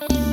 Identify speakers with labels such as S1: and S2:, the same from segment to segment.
S1: you.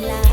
S1: águila.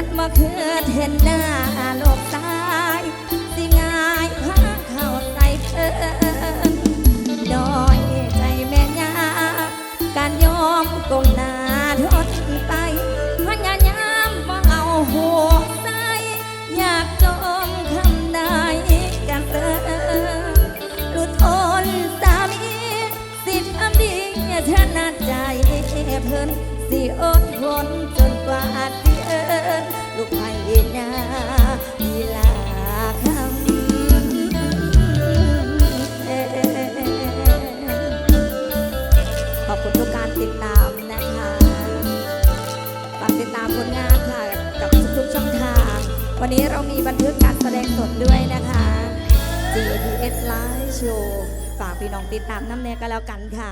S1: ันมาเพื่อเห็นหน้าโลกตาย สิง่ายพาเข้าใจเธอ วันนี้เรามีบันทึกการแสดงสดด้วยนะคะ GTS Live Show ฝากพี่น้องติดตามน้ำเนยกันแล้วกันค่ะ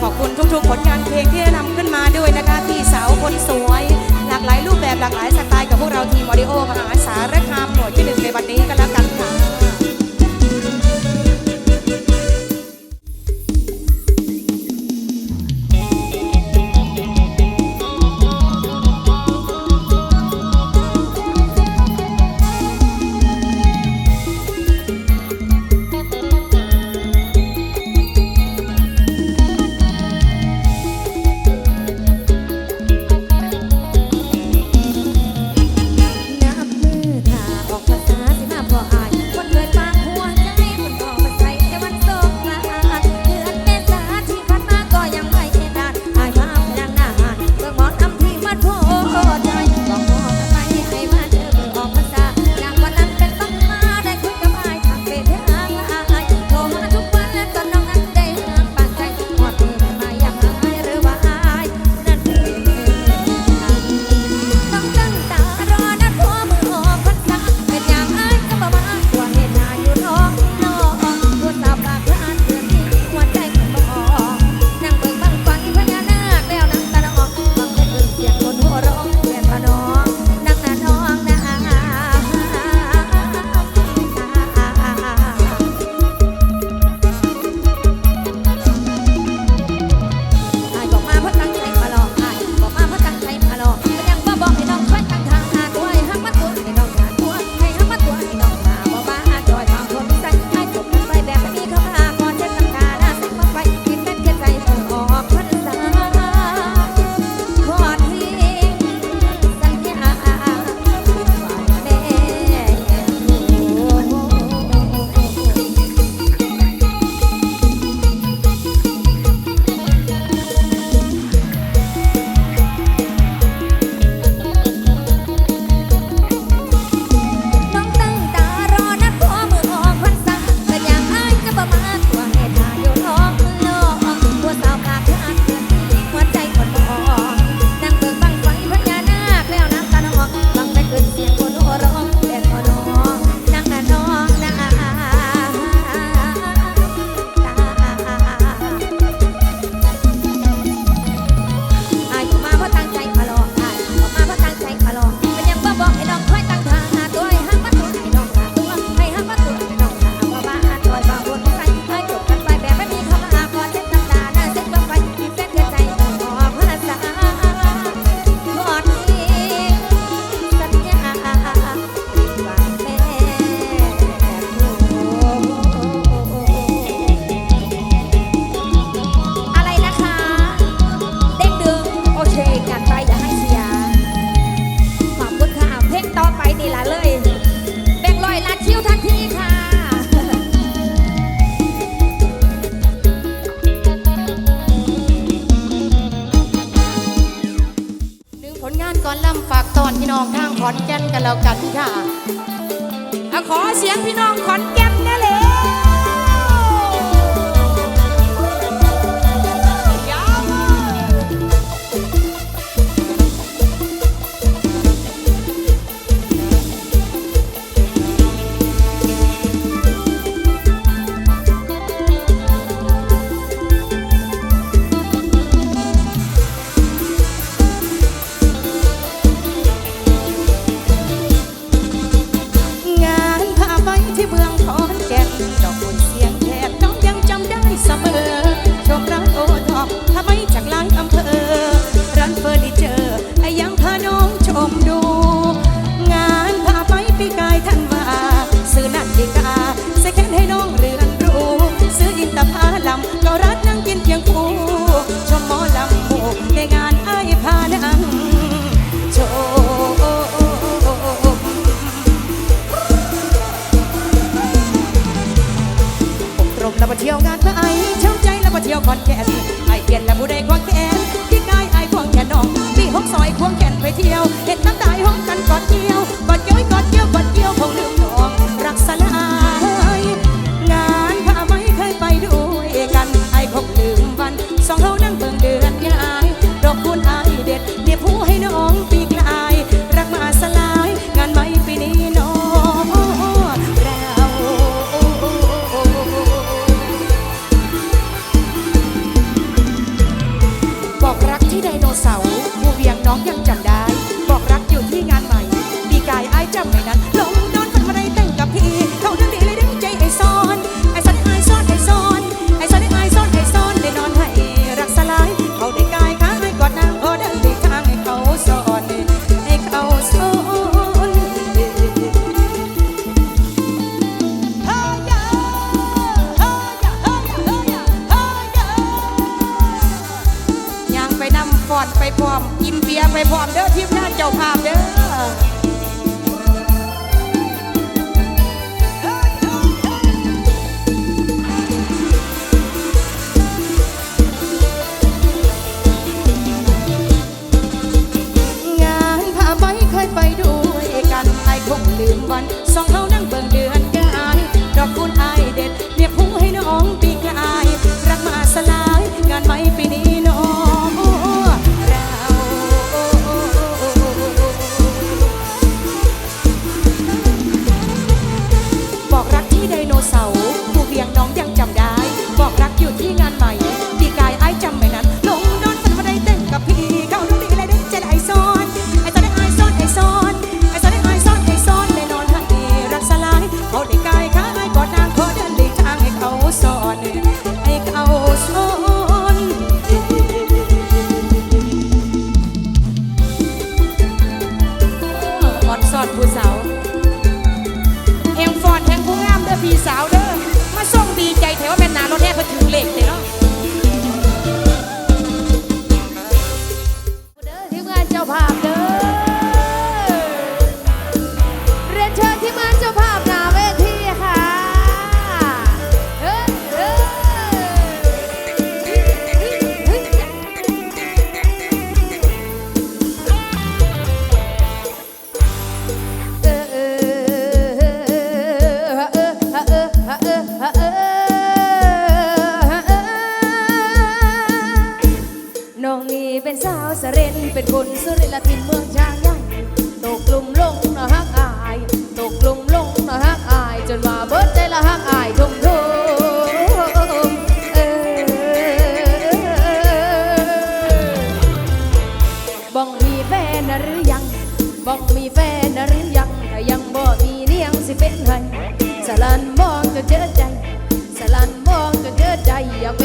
S1: ขอบคุณทุกๆผลงานเพลงที่นำ
S2: ขึ้นมาด้วยนะคะพี่สาวคนสวย หลากหลายรูปแบบห
S1: ลา
S2: กหลายสไตล์กับพวกเราทีมออดิโอมหาสารคามหน่วยที่หนึ่ง
S1: ในวันนี้ก็แล้วกัน กินเบียร์ไป
S3: พร้อมเด้อทีมงานเจ้าภาพเด้อไปด้วยกันไอ้คงลืมวันสองเท่านั่งเบิ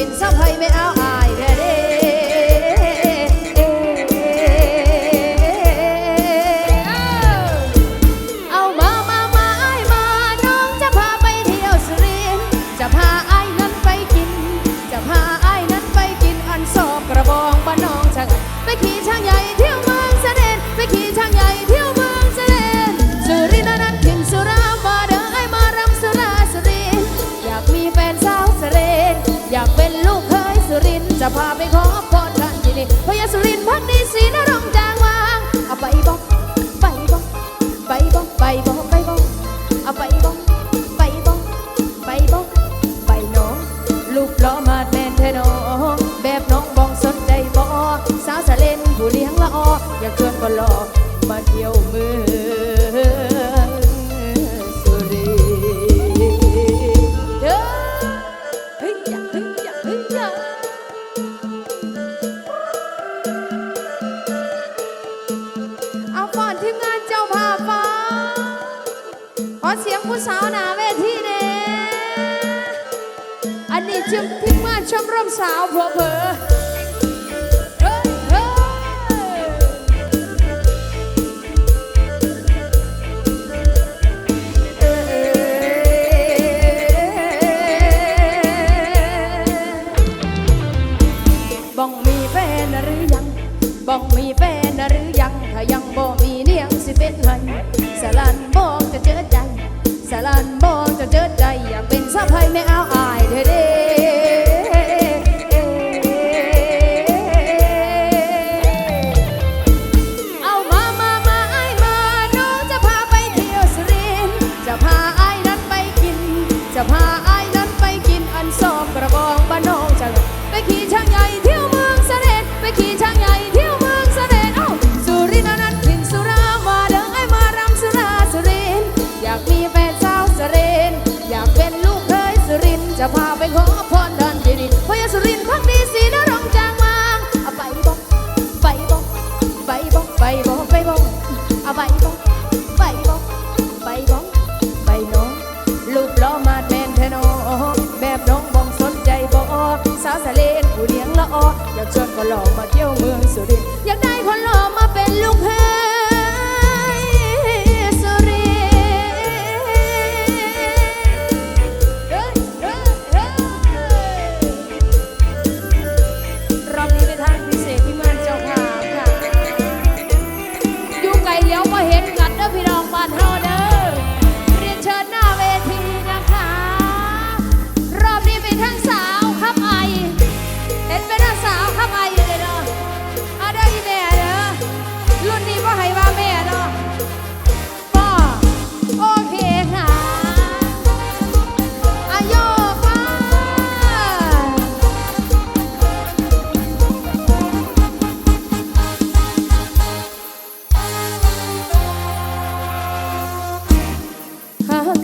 S3: นสะไพไม่เอา color. บอ
S4: กมีแฟนหรือยังถ้ายังบอกมีเนียงสิเป็นไงสลันบอกจะเจอใจสลันบอกจะเจอใจอยากเป็นสะพายแม่อ 哦，要找 chân.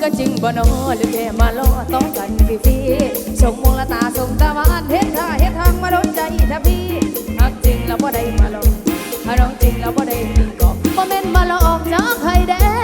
S4: ก็จริงบ่นอหรือแค่มาล้อ
S3: ต้องกันฟรีๆสมงมงละตาสมงตะวันเฮ็ดท่าเฮ็ดทางมาโดนใจทับพี่หักจริงแล้วบ่ได้มาลองหาน้องจริงแล้วบ่ได้มีกอบ่แม่นมาลองจากใครแด้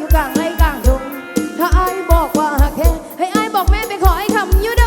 S3: อยู่กลางไร่กลางดงถ้าไอาบอกว่าหักแท้ให้ไอาบอกแม่ไปขอไอ้คำยุ่